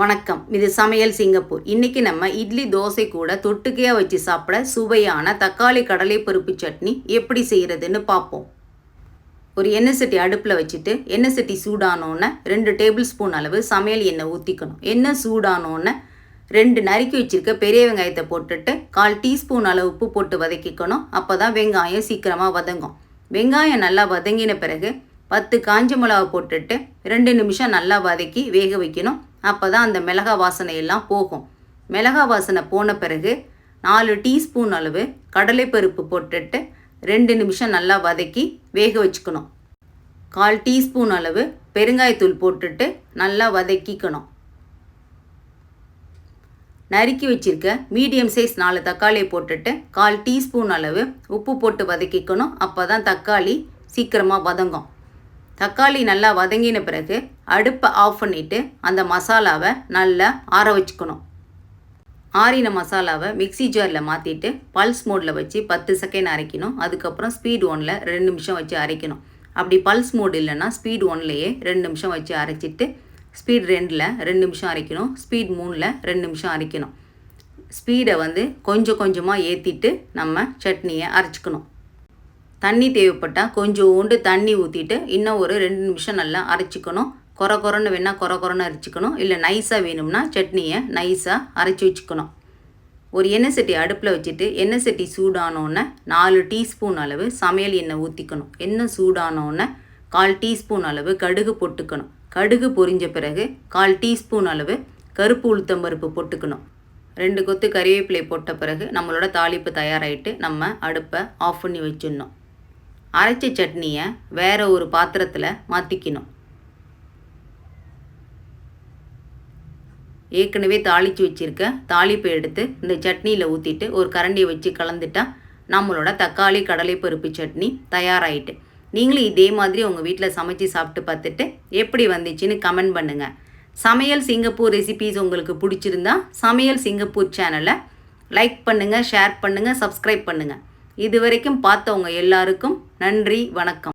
வணக்கம். இது சமையல் சிங்கப்பூர். இன்னைக்கு நம்ம இட்லி தோசை கூட தொட்டுக்கையாக வச்சு சாப்பிட சுவையான தக்காளி கடலை பருப்பு சட்னி எப்படி செய்கிறதுன்னு பார்ப்போம். ஒரு எண்ணெய் சட்டி அடுப்பில் வச்சுட்டு எண்ணெய் சட்டி சூடானோன்னே ரெண்டு டேபிள் ஸ்பூன் அளவு சமையல் எண்ணெய் ஊற்றிக்கணும் எண்ணெய் சூடானோன்னே ரெண்டு நறுக்கி வச்சிருக்க பெரிய வெங்காயத்தை போட்டுட்டு கால் டீஸ்பூன் அளவு உப்பு போட்டு வதக்கிக்கணும். அப்போ தான் வெங்காயம் சீக்கிரமாக வதங்கும். வெங்காயம் நல்லா வதங்கின பிறகு பத்து காஞ்ச மிளகா போட்டுட்டு ரெண்டு நிமிஷம் நல்லா வதக்கி வேக வைக்கணும். அப்போ தான் அந்த மிளகா வாசனை எல்லாம் போகும். மிளகா வாசனை போன பிறகு நாலு டீஸ்பூன் அளவு கடலைப்பருப்பு போட்டுட்டு ரெண்டு நிமிஷம் நல்லா வதக்கி வேக வச்சுக்கணும். கால் டீஸ்பூன் அளவு பெருங்காயத்தூள் போட்டுட்டு நல்லா வதக்கிக்கணும். நறுக்கி வச்சிருக்க மீடியம் சைஸ் நாலு தக்காளியை போட்டுட்டு கால் டீஸ்பூன் அளவு உப்பு போட்டு வதக்கிக்கணும். அப்போ தான் தக்காளி சீக்கிரமாக வதங்கும். தக்காளி நல்லா வதங்கின பிறகு அடுப்பை ஆஃப் பண்ணிவிட்டு அந்த மசாலாவை நல்லா ஆற வச்சுக்கணும். ஆறின மசாலாவை மிக்சி ஜாரில் மாற்றிட்டு பல்ஸ் மோடில் வச்சு பத்து செகண்ட் அரைக்கணும். அதுக்கப்புறம் ஸ்பீட் ஒனில் ரெண்டு நிமிஷம் வச்சு அரைக்கணும். அப்படி பல்ஸ் மோட் இல்லைன்னா ஸ்பீட் ஒன்லேயே ரெண்டு நிமிஷம் வச்சு அரைச்சிட்டு ஸ்பீட் ரெண்டில் ரெண்டு நிமிஷம் அரைக்கணும். ஸ்பீட் மூணில் ரெண்டு நிமிஷம் அரைக்கணும். ஸ்பீடை வந்து கொஞ்சம் கொஞ்சமாக ஏற்றிட்டு நம்ம சட்னியை அரைச்சிக்கணும். தண்ணி தேவைப்பட்டால் கொஞ்சோண்டு தண்ணி ஊற்றிட்டு இன்னும் ஒரு ரெண்டு நிமிஷம் நல்லா அரைச்சிக்கணும். குறை குறைன்னு வேணால் குறை குறைன்னு அரைச்சிக்கணும். இல்லை நைஸாக வேணும்னா சட்னியை நைஸாக அரைச்சி வச்சுக்கணும். ஒரு எண்ணெய் சட்டி அடுப்பில் வச்சுட்டு எண்ணெய் சட்டி சூடானோன்னே நாலு டீஸ்பூன் அளவு சமையல் எண்ணெய் ஊற்றிக்கணும் எண்ணெய் சூடானோன்னே கால் டீஸ்பூன் அளவு கடுகு போட்டுக்கணும். கடுகு பொரிஞ்ச பிறகு கால் டீஸ்பூன் அளவு கருப்பு உளுத்தம்பருப்பு போட்டுக்கணும். ரெண்டு கொத்து கறிவேப்பிலை போட்ட பிறகு நம்மளோட தாளிப்பு தயாராகிட்டு நம்ம அடுப்பை ஆஃப் பண்ணி வச்சிடணும். அரைச்ச சட்னியை வேறு ஒரு பாத்திரத்தில் மாற்றிக்கணும் ஏற்கனவே தாளித்து வச்சுருக்க தாளிப்பை எடுத்து இந்த சட்னியில் ஊற்றிட்டு ஒரு கரண்டியை வச்சு கலந்துட்டா நம்மளோட தக்காளி கடலைப்பருப்பு சட்னி தயாராகிட்டு நீங்களும் இதே மாதிரி உங்கள் வீட்டில் சமைச்சு சாப்பிட்டு பார்த்துட்டு எப்படி வந்துச்சுன்னு கமெண்ட் பண்ணுங்கள் சமையல் சிங்கப்பூர் ரெசிபீஸ் உங்களுக்கு பிடிச்சிருந்தா சமையல் சிங்கப்பூர் சேனலை லைக் பண்ணுங்கள் ஷேர் பண்ணுங்கள் சப்ஸ்கிரைப் பண்ணுங்கள் இதுவரைக்கும் பார்த்தவங்க எல்லாருக்கும் நன்றி வணக்கம்.